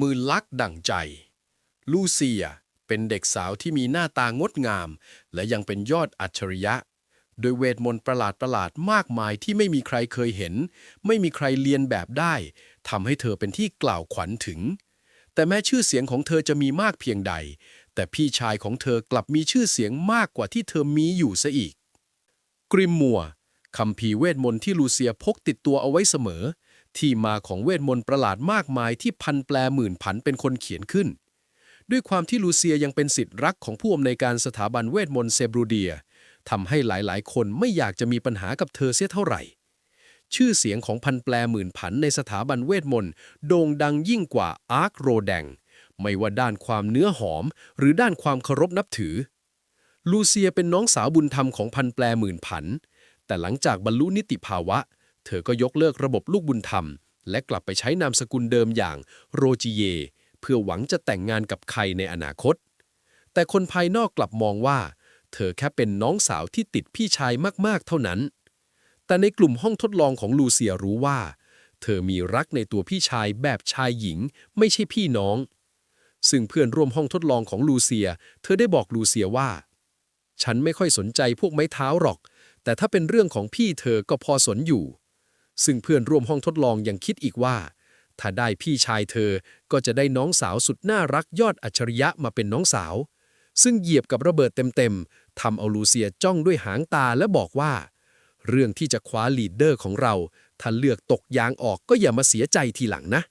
มือลักดั่งใจ ลูเซียเป็นเด็กสาวที่มีหน้าตางดงาม และยังเป็นยอดอัจฉริยะ โดยเวทมนต์ประหลาดประหลาดๆมากมายที่ไม่มีใครเคยเห็น ไม่มีใครเรียนแบบได้ทำให้เธอเป็นที่กล่าวขวัญถึง แต่แม้ชื่อเสียงของเธอจะมีมากเพียงใด แต่พี่ชายของเธอกลับมีชื่อเสียงมากกว่าที่เธอมีอยู่ซะอีก กริมมัวคำพีเวทมนต์ที่ลูเซียพกติดตัวเอาไว้เสมอ ที่มาของเวทมนต์ประหลาดมากมายที่พันแปลหมื่นผันเป็นคนเขียนขึ้น ด้วยความที่ลูเซียยังเป็นสิทธิ์รักของผู้อำนวยการสถาบันเวทมนต์เซบรูเดียทำให้หลายๆ คนไม่อยากจะมีปัญหากับเธอเสียเท่าไหร่ ชื่อเสียงของพันแปลหมื่นผันในสถาบันเวทมนต์โด่งดังยิ่งกว่าอาร์คโรแดงไม่ว่าด้านความเนื้อหอม หรือด้านความเคารพนับถือ ลูเซียเป็นน้องสาวบุญธรรมของพันแปลหมื่นผัน แต่หลังจากบรรลุนิติภาวะ เธอก็ยกเลิกระบบลูกบุญธรรม และกลับไปใช้นามสกุลเดิมอย่างโรจิเย เพื่อหวังจะแต่งงานกับใครในอนาคต แต่คนภายนอกกลับมองว่า เธอแค่เป็นน้องสาวที่ติดพี่ชายมากๆเท่านั้น แต่ในกลุ่มห้องทดลองของลูเซียรู้ว่า เธอมีรักในตัวพี่ชายแบบชายหญิง ไม่ใช่พี่น้อง ซึ่งเพื่อนร่วมห้องทดลองของลูเซีย เธอได้บอกลูเซียว่า ฉันไม่ค่อยสนใจพวกไม้เท้าหรอก แต่ถ้าเป็นเรื่องของพี่เธอก็พอสนอยู่ ซึ่งเพื่อนร่วมห้องทดลองยังคิดอีกว่า ถ้าได้พี่ชายเธอก็จะได้น้องสาวสุดน่ารักยอดอัจฉริยะมาเป็นน้องสาว ซึ่งเหยียบกับระเบิดเต็มๆทำเอาลูเซียจ้องด้วยหางตาและบอกว่า เรื่องที่จะคว้าลีดเดอร์ของเรา ถ้าเลือกตกยางออกก็อย่ามาเสียใจทีหลังนะ